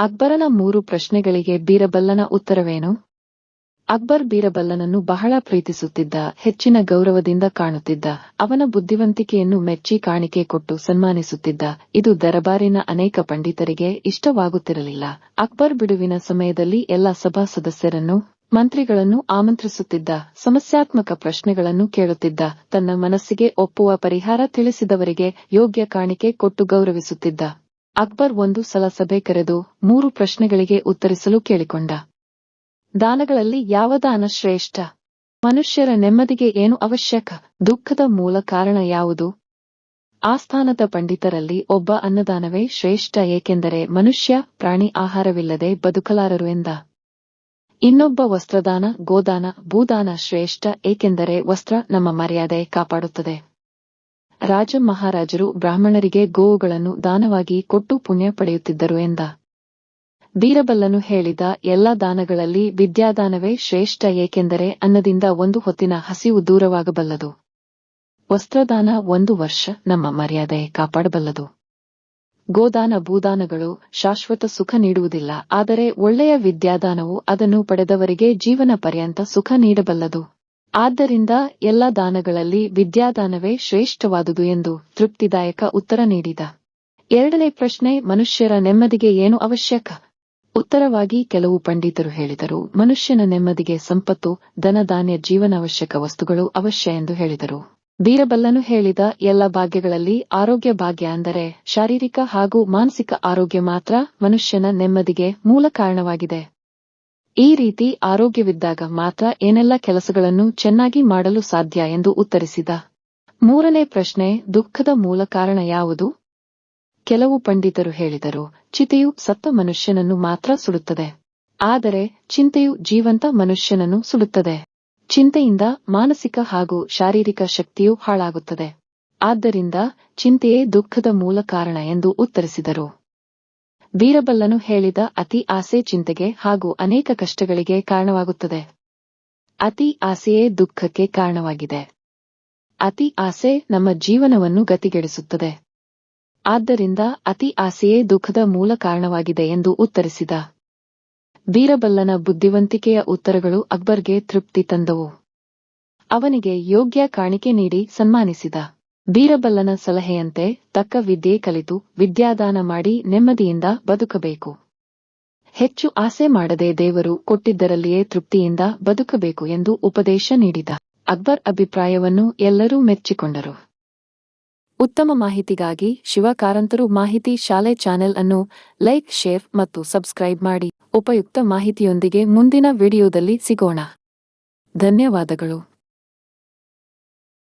ಅಕ್ಬರನ ಮೂರು ಪ್ರಶ್ನೆಗಳಿಗೆ ಬೀರಬಲ್ಲನ ಉತ್ತರವೇನು? ಅಕ್ಬರ್ ಬೀರಬಲ್ಲನನ್ನು ಬಹಳ ಪ್ರೀತಿಸುತ್ತಿದ್ದ, ಹೆಚ್ಚಿನ ಗೌರವದಿಂದ ಕಾಣುತ್ತಿದ್ದ, ಅವನ ಬುದ್ಧಿವಂತಿಕೆಯನ್ನು ಮೆಚ್ಚಿ ಕಾಣಿಕೆ ಕೊಟ್ಟು ಸನ್ಮಾನಿಸುತ್ತಿದ್ದ, ಇದು ದರಬಾರಿನ ಅನೇಕ ಪಂಡಿತರಿಗೆ ಇಷ್ಟವಾಗುತ್ತಿರಲಿಲ್ಲ. ಅಕ್ಬರ್ ಬಿಡುವಿನ ಸಮಯದಲ್ಲಿ ಎಲ್ಲ ಸಭಾ ಸದಸ್ಯರನ್ನು, ಮಂತ್ರಿಗಳನ್ನು ಆಮಂತ್ರಿಸುತ್ತಿದ್ದ, ಸಮಸ್ಯಾತ್ಮಕ ಪ್ರಶ್ನೆಗಳನ್ನು ಕೇಳುತ್ತಿದ್ದ, ತನ್ನ ಮನಸ್ಸಿಗೆ ಒಪ್ಪುವ ಪರಿಹಾರ ತಿಳಿಸಿದವರಿಗೆ ಯೋಗ್ಯ ಕಾಣಿಕೆ ಕೊಟ್ಟು ಗೌರವಿಸುತ್ತಿದ್ದ. ಅಕ್ಬರ್ ಒಂದು ಸಲ ಸಭೆ ಕರೆದು ಮೂರು ಪ್ರಶ್ನೆಗಳಿಗೆ ಉತ್ತರಿಸಲು ಕೇಳಿಕೊಂಡ. ದಾನಗಳಲ್ಲಿ ಯಾವ ದಾನ ಶ್ರೇಷ್ಠ? ಮನುಷ್ಯರ ನೆಮ್ಮದಿಗೆ ಏನು ಅವಶ್ಯಕ? ದುಃಖದ ಮೂಲ ಕಾರಣ ಯಾವುದು? ಆಸ್ಥಾನದ ಪಂಡಿತರಲ್ಲಿ ಒಬ್ಬ ಅನ್ನದಾನವೇ ಶ್ರೇಷ್ಠ, ಏಕೆಂದರೆ ಮನುಷ್ಯ ಪ್ರಾಣಿ ಆಹಾರವಿಲ್ಲದೆ ಬದುಕಲಾರರು ಎಂದ. ಇನ್ನೊಬ್ಬ ವಸ್ತ್ರದಾನ, ಗೋದಾನ, ಭೂದಾನ ಶ್ರೇಷ್ಠ, ಏಕೆಂದರೆ ವಸ್ತ್ರ ನಮ್ಮ ಮರ್ಯಾದೆ ಕಾಪಾಡುತ್ತದೆ. ರಾಜ ಮಹಾರಾಜರು ಬ್ರಾಹ್ಮಣರಿಗೆ ಗೋವುಗಳನ್ನು ದಾನವಾಗಿ ಕೊಟ್ಟು ಪುಣ್ಯ ಪಡೆಯುತ್ತಿದ್ದರು ಎಂದ. ಬೀರಬಲ್ಲನು ಹೇಳಿದ ಎಲ್ಲ ದಾನಗಳಲ್ಲಿ ವಿದ್ಯಾದಾನವೇ ಶ್ರೇಷ್ಠ, ಏಕೆಂದರೆ ಅನ್ನದಿಂದ ಒಂದು ಹೊತ್ತಿನ ಹಸಿವು ದೂರವಾಗಬಲ್ಲದು. ವಸ್ತ್ರದಾನ ಒಂದು ವರ್ಷ ನಮ್ಮ ಮರ್ಯಾದೆ ಕಾಪಾಡಬಲ್ಲದು. ಗೋದಾನ ಭೂದಾನಗಳು ಶಾಶ್ವತ ಸುಖ ನೀಡುವುದಿಲ್ಲ, ಆದರೆ ಒಳ್ಳೆಯ ವಿದ್ಯಾದಾನವು ಅದನ್ನು ಪಡೆದವರಿಗೆ ಜೀವನ ಪರ್ಯಂತ ಸುಖ ನೀಡಬಲ್ಲದು. ಆದ್ದರಿಂದ ಎಲ್ಲ ದಾನಗಳಲ್ಲಿ ವಿದ್ಯಾದಾನವೇ ಶ್ರೇಷ್ಠವಾದುದು ಎಂದು ತೃಪ್ತಿದಾಯಕ ಉತ್ತರ ನೀಡಿದ. ಎರಡನೇ ಪ್ರಶ್ನೆ, ಮನುಷ್ಯರ ನೆಮ್ಮದಿಗೆ ಏನು ಅವಶ್ಯಕ? ಉತ್ತರವಾಗಿ ಕೆಲವು ಪಂಡಿತರು ಹೇಳಿದರು, ಮನುಷ್ಯನ ನೆಮ್ಮದಿಗೆ ಸಂಪತ್ತು ಧನಧಾನ್ಯ ಜೀವನಾವಶ್ಯಕ ವಸ್ತುಗಳು ಅವಶ್ಯ ಎಂದು ಹೇಳಿದರು. ಬೀರಬಲ್ಲನು ಹೇಳಿದ ಎಲ್ಲ ಭಾಗ್ಯಗಳಲ್ಲಿ ಆರೋಗ್ಯ ಭಾಗ್ಯ ಅಂದರೆ ಶಾರೀರಿಕ ಹಾಗೂ ಮಾನಸಿಕ ಆರೋಗ್ಯ ಮಾತ್ರ ಮನುಷ್ಯನ ನೆಮ್ಮದಿಗೆ ಮೂಲ ಕಾರಣವಾಗಿದೆ. ಈ ರೀತಿ ಆರೋಗ್ಯವಿದ್ದಾಗ ಮಾತ್ರ ಏನೆಲ್ಲ ಕೆಲಸಗಳನ್ನು ಚೆನ್ನಾಗಿ ಮಾಡಲು ಸಾಧ್ಯ ಎಂದು ಉತ್ತರಿಸಿದ. ಮೂರನೇ ಪ್ರಶ್ನೆ, ದುಃಖದ ಮೂಲ ಕಾರಣ ಯಾವುದು? ಕೆಲವು ಪಂಡಿತರು ಹೇಳಿದರು, ಚಿತೆಯು ಸತ್ತ ಮನುಷ್ಯನನ್ನು ಮಾತ್ರ ಸುಡುತ್ತದೆ. ಆದರೆ, ಚಿಂತೆಯು ಜೀವಂತ ಮನುಷ್ಯನನ್ನು ಸುಡುತ್ತದೆ. ಚಿಂತೆಯಿಂದ ಮಾನಸಿಕ ಹಾಗೂ ಶಾರೀರಿಕ ಶಕ್ತಿಯು ಹಾಳಾಗುತ್ತದೆ. ಆದ್ದರಿಂದ ಚಿಂತೆಯೇ ದುಃಖದ ಮೂಲ ಕಾರಣ ಎಂದು ಉತ್ತರಿಸಿದರು. ಬೀರಬಲ್ಲನು ಹೇಳಿದ ಅತಿ ಆಸೆ ಚಿಂತೆಗೆ ಹಾಗೂ ಅನೇಕ ಕಷ್ಟಗಳಿಗೆ ಕಾರಣವಾಗುತ್ತದೆ. ಅತಿ ಆಸೆಯೇ ದುಃಖಕ್ಕೆ ಕಾರಣವಾಗಿದೆ. ಅತಿ ಆಸೆ ನಮ್ಮ ಜೀವನವನ್ನು ಗತಿಗೆಡಿಸುತ್ತದೆ. ಆದ್ದರಿಂದ ಅತಿ ಆಸೆಯೇ ದುಃಖದ ಮೂಲ ಕಾರಣವಾಗಿದೆ ಎಂದು ಉತ್ತರಿಸಿದ. ವೀರಬಲ್ಲನ ಬುದ್ಧಿವಂತಿಕೆಯ ಉತ್ತರಗಳು ಅಕ್ಬರ್ಗೆ ತೃಪ್ತಿ ತಂದವು. ಅವನಿಗೆ ಯೋಗ್ಯ ಕಾಣಿಕೆ ನೀಡಿ ಸನ್ಮಾನಿಸಿದ. ಬೀರಬಲ್ಲನ ಸಲಹೆಯಂತೆ ತಕ್ಕ ವಿದ್ಯೆ ಕಲಿತು ವಿದ್ಯಾದಾನ ಮಾಡಿ ನೆಮ್ಮದಿಯಿಂದ ಬದುಕಬೇಕು. ಹೆಚ್ಚು ಆಸೆ ಮಾಡದೆ ದೇವರು ಕೊಟ್ಟಿದ್ದರಲ್ಲಿಯೇ ತೃಪ್ತಿಯಿಂದ ಬದುಕಬೇಕು ಎಂದು ಉಪದೇಶ ನೀಡಿದ. ಅಕ್ಬರ್ ಅಭಿಪ್ರಾಯವನ್ನು ಎಲ್ಲರೂ ಮೆಚ್ಚಿಕೊಂಡರು. ಉತ್ತಮ ಮಾಹಿತಿಗಾಗಿ ಶಿವಕಾರಂತರು ಮಾಹಿತಿ ಶಾಲೆ ಚಾನೆಲ್ ಅನ್ನು ಲೈಕ್, ಶೇರ್ ಮತ್ತು ಸಬ್ಸ್ಕ್ರೈಬ್ ಮಾಡಿ. ಉಪಯುಕ್ತ ಮಾಹಿತಿಯೊಂದಿಗೆ ಮುಂದಿನ ವಿಡಿಯೋದಲ್ಲಿ ಸಿಗೋಣ. ಧನ್ಯವಾದಗಳು.